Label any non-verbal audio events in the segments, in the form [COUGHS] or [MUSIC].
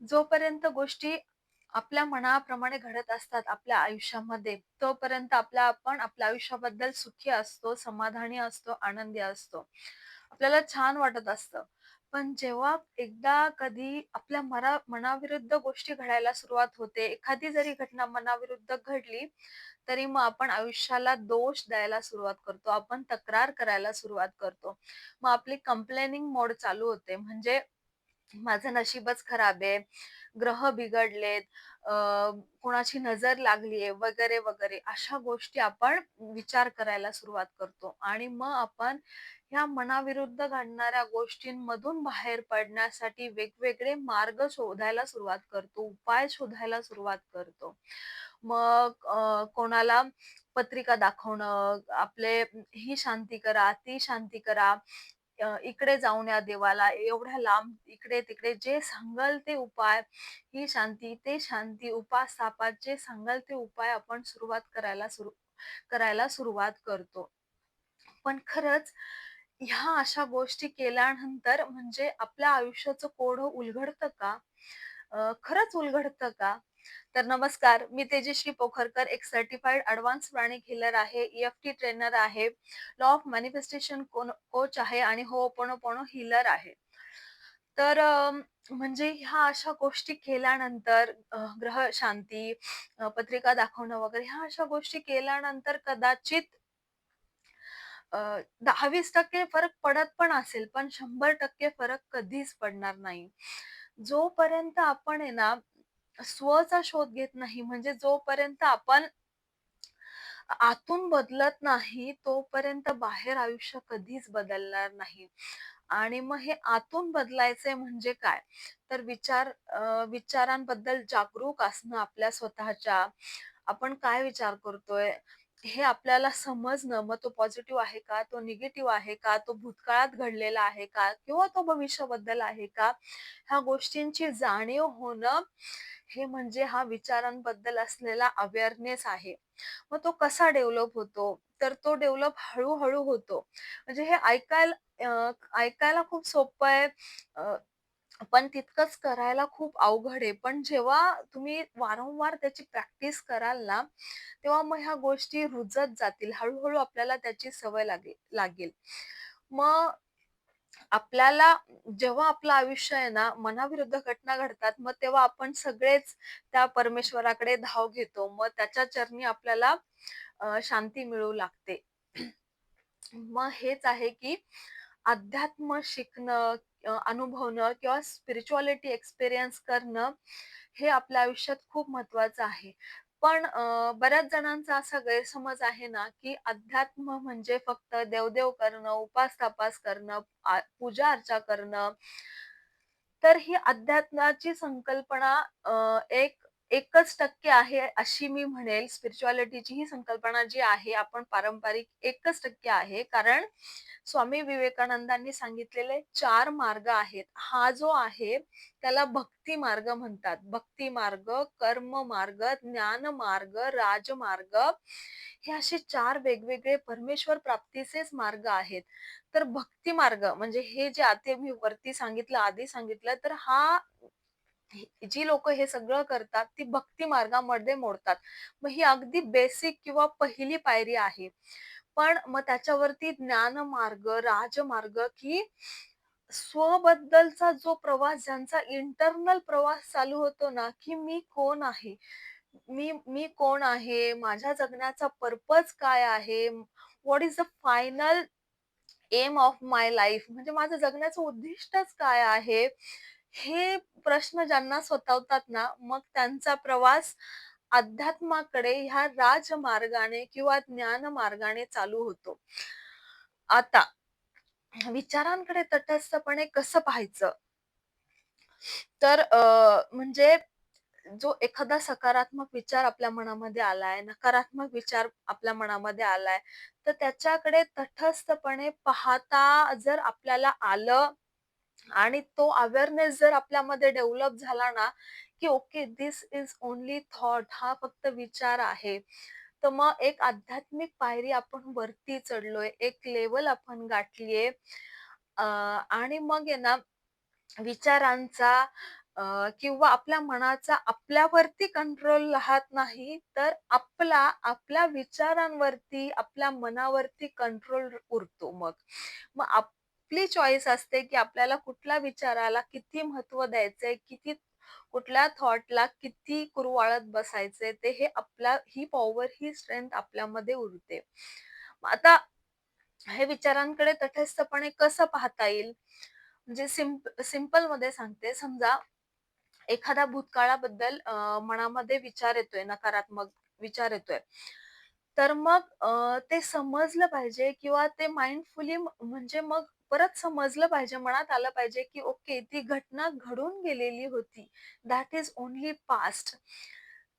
जोपर्यंत गोष्टी आपल्या मनाप्रमाणे घडत असतात आपल्या आयुष्यामध्ये, तोपर्यंत आपल्या आपण आपल्या आयुष्याबद्दल सुखी असतो, समाधानी असतो, आनंदी असतो. आपल्याला छान वाटत असतं. पण जेव्हा एकदा कधी आपल्या मना मनाविरुद्ध गोष्टी घडायला सुरुवात होते, एखादी जरी घटना मनाविरुद्ध घडली, तरी मग आपण आयुष्याला दोष द्यायला सुरुवात करतो. आपण तक्रार करायला सुरुवात करतो. मग आपली कंप्लेनिंग मोड चालू होते. म्हणजे माझं नशीबच खराब आहे, ग्रह बिघडलेत, अ, कोणाची नजर आहे वगैरे, वगैरे अशा गोष्टी आपण विचार करायला सुरुवात करतो आणि मग आपण ह्या मनाविरुद्ध घडणाऱ्या गोष्टींमधून बाहेर पडण्यासाठी वेगवेगळे मार्ग शोधायला सुरुवात करतो, उपाय शोधायला सुरुवात करतो. मग कोणाला पत्रिका दाखवणं, आपले ही शांती करा, ती शांती करा, इकडे जाऊन या देवाला, एवढ्या लांब इकडे-तिकडे जे सांगाल ते उपाय, ही शांती, ते शांती, उपास-तापास जे सांगाल ते उपाय आपण सुरुवात करायला सुरू करायला सुरुवात करतो. पण खरंच ह्या अशा गोष्टी केल्यानंतर म्हणजे आपल्या आयुष्याचं कोढ उलगडतं का? खरंच उलगडतं का? तर नमस्कार, मी तेजश्री पोखरकर, एक सर्टिफाईड एडवान्स प्राणी हिलर आहे, ई-एफ-टी ट्रेनर आहे, लॉ ऑफ मॅनिफेस्टेशन कोच आहे आणि हो होओपोनोपोनो हिलर आहे. तर म्हणजे ह्या अशा गोष्टी केल्यानंतर ग्रह शांती, पत्रिका दाखवणं वगैरे ह्या अशा गोष्टी केल्यानंतर कदाचित अ, 10-20% फरक पडत पण असेल, पण 100% फरक कधीच पडणार नाही. जोपर्यंत आपण आहे ना, स्वचा शोध घेत नाही, म्हणजे जोपर्यंत आपण आतून बदलत नाही, तोपर्यंत बाहेर आयुष्य कधीच बदलणार नाही. आणि मग हे आतून बदलायचंय म्हणजे काय? तर विचार विचारांबद्दल जागरूक असणं आपल्या स्वतःच्या. आपण काय विचार करतोय? हे आपल्याला समजणं, मग तो पॉझिटिव्ह आहे का? तो निगेटिव्ह आहे का? तो भूतकाळात घडलेला आहे का? किंवा तो भविष्याबद्दल आहे का? ह्या गोष्टींची जाणीव होणं, हे म्हणजे हा विचारांबद्दल असलेला अवेअरनेस आहे. मग तो कसा डेव्हलप होतो? तर तो डेव्हलप हळूहळू होतो. म्हणजे हे ऐकायला ऐकायला खूप सोपं आहे. पण तितकंच करायला खूप अवघड आहे. पण जेव्हा तुम्ही वारंवार त्याची प्रॅक्टिस कराल ना, तेव्हा मग ह्या गोष्टी रुजत जातील. हळूहळू आपल्याला त्याची सवय लागेल लागेल. मग आपल्याला जेव्हा आपलं आयुष्य आहे ना, मनाविरुद्ध घटना घडतात, मग तेव्हा आपण सगळेच त्या परमेश्वराकडे धाव घेतो. मग त्याच्या चरणी आपल्याला शांती मिळू लागते. [CLEARS THROAT] मग हेच आहे, की अध्यात्म शिकणं, अनुभवणं किंवा स्पिरिच्युअलिटी एक्सपिरियन्स करणं, हे आपल्या आयुष्यात खूप महत्वाचं आहे. पण बऱ्याच जणांचा असा गैरसमज आहे ना, की अध्यात्म म्हणजे फक्त देवदेव करणं, उपास-तापास करणं, आ पूजा-अर्चा करणं. तर ही अध्यात्माची संकल्पना अ, एक एकच टक्के आहे अशी मी म्हणेल. स्पिरिच्युअलिटीची ही संकल्पना जी आहे, आपण पारंपरिक एकच टक्के आहे. कारण स्वामी विवेकानंदांनी सांगितलेले चार मार्ग आहेत. हा जो आहे त्याला भक्ती मार्ग म्हणतात. भक्ती मार्ग, कर्म मार्ग, ज्ञान मार्ग, राजमार्ग हे असे चार वेगवेगळे परमेश्वर प्राप्तीचेच मार्ग आहेत. तर भक्ती मार्ग म्हणजे हे जे आते मी वरती सांगितलं, आधी सांगितलं, तर हा जी लोक हे सगळं करतात, ती भक्ती मार्गामध्ये मोडतात. मग ही अगदी बेसिक किंवा पहिली पायरी आहे. पण मग त्याच्यावरती ज्ञानमार्ग, राजमार्ग की स्वबद्दलचा जो प्रवास ज्यांचा इंटरनल प्रवास चालू होतो ना, की मी कोण आहे? मी मी कोण आहे? माझ्या जगण्याचा पर्पज काय आहे? What is the final aim of my life म्हणजे माझं जगण्याचं उद्दिष्टच काय आहे? हे प्रश्न ज्यांना स्वतःवतात ना, मग त्यांचा प्रवास अध्यात्माकडे ह्या राजमार्गाने किंवा ज्ञान मार्गाने चालू होतो. आता विचारांकडे तटस्थपणे कसं पाहायचं? तर म्हणजे जो एखादा सकारात्मक विचार आपल्या मनामध्ये आलाय, नकारात्मक विचार आपल्या मनामध्ये आलाय, तर त्याच्याकडे तटस्थपणे पाहता जर आपल्याला आलं आणि तो अवेअरनेस जर आपल्यामध्ये डेव्हलप झाला ना, की okay this is only thought हा फक्त विचार आहे. तर मग एक आध्यात्मिक पायरी आपण वरती चढलोय, एक लेवल आपण गाठलीये. आणि मग आहे ना विचारांचा किंवा आपल्या मनाचा आपल्यावरती कंट्रोल राहत नाही, तर आपला आपल्या विचारांवरती, आपल्या मनावरती कंट्रोल उरतो मग. मग आपली चॉईस असते, की आपल्याला कुठल्या विचाराला किती महत्त्व द्यायचंय, किती कुठल्या थॉटला किती कुरवाळत बसायचंय, ते हे आपला ही पॉवर, ही स्ट्रेंथ आपल्यामध्ये उरते. आता हे विचारांकडे तटस्थपणे कसं पाहता येईल? म्हणजे सिंपलमध्ये सांगते. समजा एखादा भूतकाळाबद्दल मनामध्ये विचार येतोय, नकारात्मक विचार येतोय. तर मग ते समजलं पाहिजे किंवा ते माइंडफुली म्हणजे मग परत समजलं पाहिजे, मनात आलं पाहिजे, की ओके ती घटना घडून गेलेली होती. That is only past.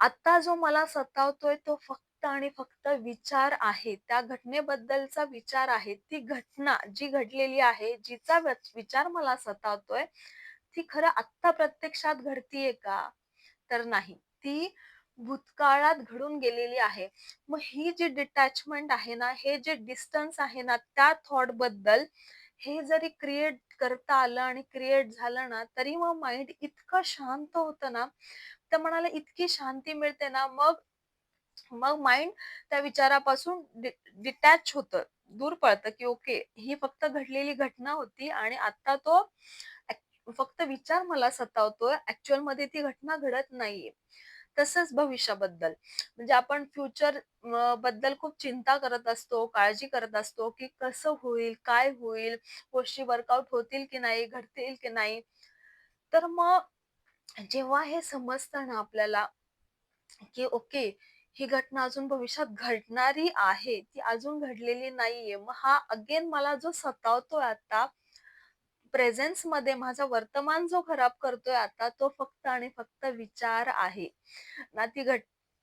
आता जो मला सतावतोय तो फक्त आणि फक्त विचार आहे. त्या घटनेबद्दलचा विचार आहे. ती घटना जी घडलेली आहे, जिचा विचार मला सतावतोय, ती खरं आत्ता प्रत्यक्षात घडतीये का? तर नाही. ती भूतकाळात घडून गेलेली आहे. मग ही जी डिटॅचमेंट आहे ना, हे जे डिस्टन्स आहे ना, त्या थॉटबद्दल हे जरी क्रिएट करता आलं आणि क्रिएट झालं ना, तरी मग माइंड इतकं शांत होतं ना, तर मनाला इतकी शांती मिळते ना, मग मग माइंड त्या विचारापासून डिटॅच होतं, दूर पळतं, की ओके ही फक्त घडलेली घटना होती आणि आता तो फक्त विचार मला सतावतोय, ऍक्च्युअलमध्ये ती घटना घडत नाहीये. तसंच भविष्याबद्दल म्हणजे आपण फ्युचरबद्दल खूप चिंता करत असतो, काळजी करत असतो, की कसं होईल, काय होईल, गोष्टी वर्कआउट होतील की नाही, घडतील की नाही. तर मग जेव्हा हे समजतं ना आपल्याला, की ओके ही घटना अजून भविष्यात घडणारी आहे, ती अजून घडलेली नाहीये. मग हा अगेन मला जो सतावतोय आता प्रेझेन्समध्ये माझा वर्तमान जो खराब करतोय आता तो फक्त आणि फक्त विचार आहे. ना ती घट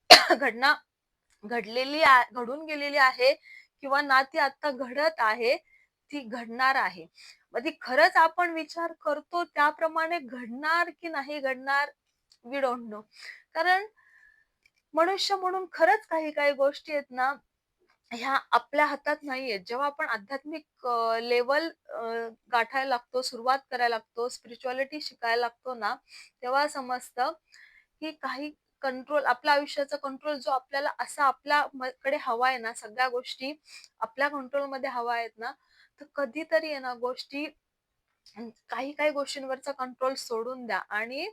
[COUGHS] घटना घडलेली घडून गेलेली आहे किंवा ना ती आता घडत आहे, ती घडणार आहे. मग ती खरंच आपण विचार करतो त्याप्रमाणे घडणार की नाही घडणार वी डोंट नो. कारण मनुष्य म्हणून खरंच काही काही गोष्टी आहेत ना ह्या आपल्या हातात नाहीये. जेव्हा आपण आध्यात्मिक लेवल गाठायला लागतो, सुरुवात करायला लागतो, स्पिरिच्युअलिटी शिकायला लागतो ना, तेव्हा समजतं की काही कंट्रोल आपल्या आयुष्याचा कंट्रोल जो आपल्याला असा आपल्याकडे हवा आहे ना, सगळ्या गोष्टी आपल्या कंट्रोलमध्ये हवा आहेत ना, तर कधीतरी आहे ना गोष्टी काही काही गोष्टींवरचा कंट्रोल सोडून द्या आणि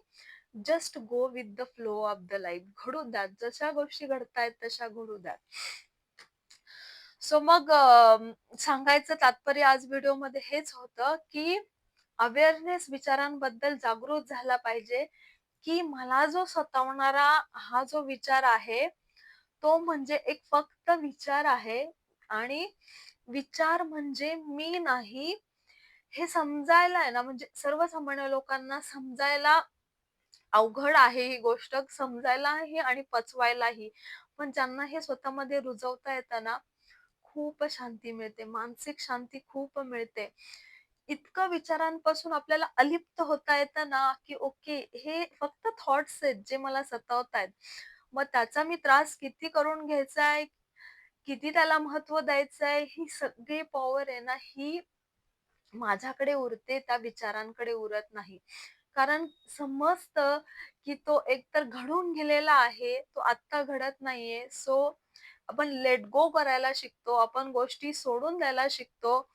just go with the flow of the life. घडू द्या. जशा गोष्टी घडतायत तशा घडू द्या. सो मग सांगायचं तात्पर्य आज व्हिडिओमध्ये हेच होतं की अवेअरनेस विचारांबद्दल जागृत झाला पाहिजे की मला जो सतावणारा हा जो विचार आहे तो म्हणजे एक फक्त विचार आहे आणि विचार म्हणजे मी नाही. हे समजायला आहे ना म्हणजे सर्वसामान्य लोकांना समजायला अवघड आहे ही गोष्ट समजायलाही आणि पचवायलाही. पण ज्यांना हे स्वतःमध्ये रुजवता येतं ना खूप शांती मिळते मानसिक शांती खूप मिळते. इतकं विचारांपासून आपल्याला अलिप्त होता येतं ना की ओके हे फक्त थॉट्स आहेत जे मला सतावत आहेत मग त्याचा मी त्रास किती करून घ्यायचा आहे किती त्याला महत्त्व द्यायचं आहे ही सगळी पॉवर आहे ना ही माझ्याकडे उरते त्या विचारांकडे उरत नाही. कारण समजत की तो एकतर घडून गेलेला आहे तो आत्ता घडत नाहीये. सो आपण लेट गो करायला शिकतो आपण गोष्टी सोडून द्यायला शिकतो.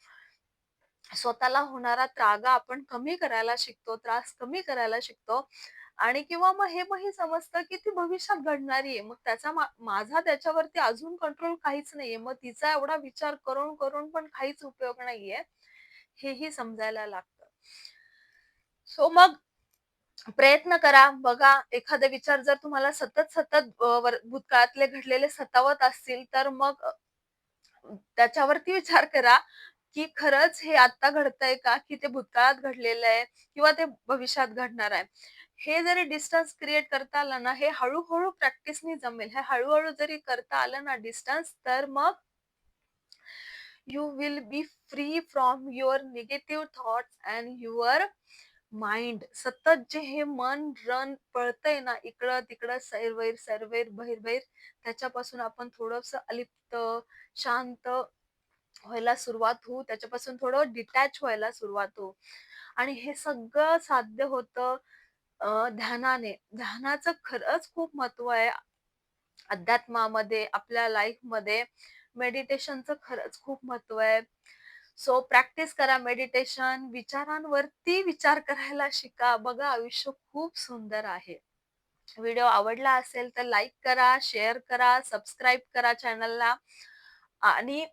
स्वतःला होणारा त्रागा आपण कमी करायला शिकतो त्रास कमी करायला शिकतो. आणि किंवा मग हे मग समजतं की ती भविष्यात घडणारी आहे. मग त्याचा माझा त्याच्यावरती अजून कंट्रोल काहीच नाहीये. मग तिचा एवढा विचार करून करून पण काहीच उपयोग नाहीये. हेही समजायला लागतं. सो मग प्रयत्न करा. बघा एखादा विचार जर तुम्हाला सतत सतत भूतकाळातले घडलेले सतावत असतील तर मग त्याच्यावरती विचार करा की खरंच हे आता घडतंय का? की ते भूतकाळात घडलेलं आहे किंवा ते भविष्यात घडणार आहे? हे जरी डिस्टन्स क्रिएट करता आलं ना हे हळूहळू प्रॅक्टिसनी जमेल. हे हळूहळू जरी करता आलं ना डिस्टन्स तर मग you will be free from your negative thoughts and your mind सतत जे हे मन रन पळतंय ना इकडं तिकडं सैरवैर सैरवैर बहिर त्याच्यापासून आपण थोडस अलिप्त शांत व्हायला सुरुवात होऊ त्याच्यापासून थोडं डिटॅच व्हायला सुरुवात होऊ आणि हे सगळं साध्य होतं ध्यानाने. ध्यानाचं खरंच खूप महत्त्व आहे. अध्यात्मामध्ये, आपल्या लाईफमध्ये मेडिटेशनचं खरंच खूप महत्त्व आहे. सो प्रॅक्टिस करा मेडिटेशन. विचारांवरती विचार करायला शिका. बघा आयुष्य खूप सुंदर आहे. व्हिडिओ आवडला असेल तर लाईक करा, शेअर करा, सबस्क्राईब करा चॅनलला आणि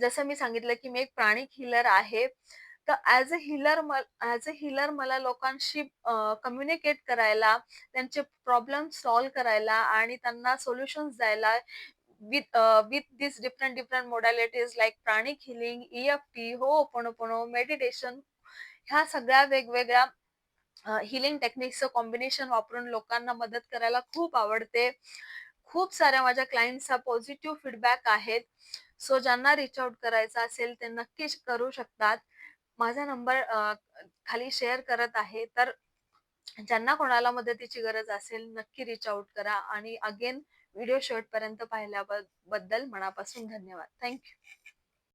जसं मी सांगितलं की मी एक प्राणिक हिलर आहे. तर as a healer um as a healer मला लोकांशी कम्युनिकेट करायला, त्यांचे प्रॉब्लेम सॉल्व्ह करायला आणि त्यांना सोल्युशन्स द्यायला with with this different different modalities like pranic healing EFT, meditation ह्या सगळ्या वेगवेगळ्या हिलिंग टेक्निक्सचं कॉम्बिनेशन वापरून लोकांना मदत करायला खूप आवडते. खूप साऱ्या माझ्या क्लायंट्सचा पॉझिटिव्ह फीडबॅक आहेत. सो ज्यांना रिच आउट करायचं असेल ते नक्कीच करू शकतात. माझा नंबर खाली शेअर करत आहे. तर ज्यांना कोणाला मदतीची गरज असेल नक्की रिच आउट करा आणि अगेन व्हिडिओ शेवटपर्यंत पाहिल्याबद्दल मनापासून धन्यवाद. थँक्यू